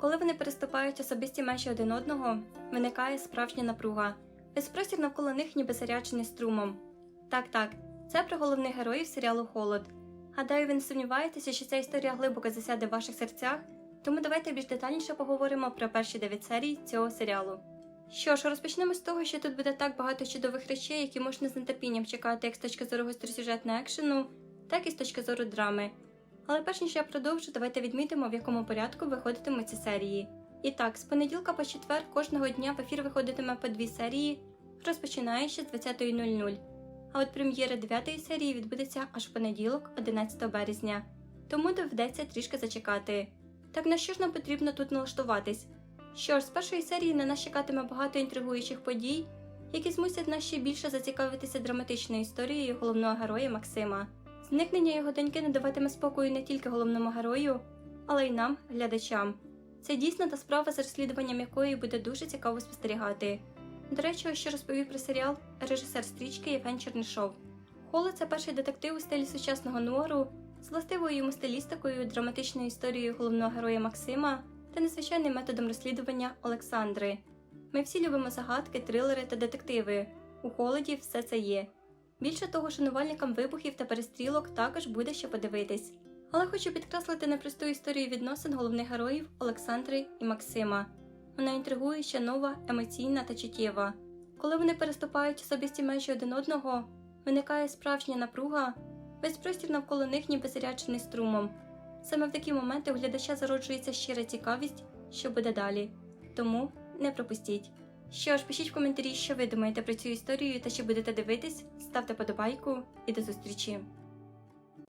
Коли вони переступають особисті межі один одного, виникає справжня напруга. Весь простір навколо них ніби заряджений струмом. Так, так, це про головних героїв серіалу Холод. Гадаю, ви не сумніваєтеся, що ця історія глибоко засяде в ваших серцях, тому давайте більш детальніше поговоримо про перші 9 серій цього серіалу. Що ж, розпочнемо з того, що тут буде так багато чудових речей, які можна з нетерпінням чекати як з точки зору гостросюжетного екшену, так і з точки зору драми. Але перш ніж я продовжу, давайте відмітимо, в якому порядку виходитимуть ці серії. І так, з понеділка по четвер кожного дня в ефір виходитиме по дві серії, розпочинаючи з 20.00. А от прем'єра 9 серії відбудеться аж в понеділок, 11 березня. Тому доведеться трішки зачекати. Так на що ж нам потрібно тут налаштуватись? Що ж, з першої серії на нас чекатиме багато інтригуючих подій, які змусять нас ще більше зацікавитися драматичною історією головного героя Максима. Зникнення його доньки не даватиме спокою не тільки головному герою, але й нам, глядачам. Це дійсно та справа, з розслідуванням якої буде дуже цікаво спостерігати. До речі, що розповів про серіал режисер стрічки Євген Чернишов. Холод це перший детектив у стилі сучасного нуару з властивою йому стилістикою, драматичною історією головного героя Максима та незвичайним методом розслідування Олександри. Ми всі любимо загадки, трилери та детективи. У холоді все це є. Більше того, шанувальникам вибухів та перестрілок також буде що подивитись. Але хочу підкреслити непросту історію відносин головних героїв Олександри і Максима. Вона інтригуюча, нова, емоційна та чуттєва. Коли вони переступають особисті межі один одного, виникає справжня напруга, весь простір навколо них ніби заряджений струмом. Саме в такі моменти у глядача зароджується щира цікавість, що буде далі. Тому не пропустіть. Що ж, пишіть в коментарі, що ви думаєте про цю історію та чи будете дивитись, ставте подобайку і до зустрічі!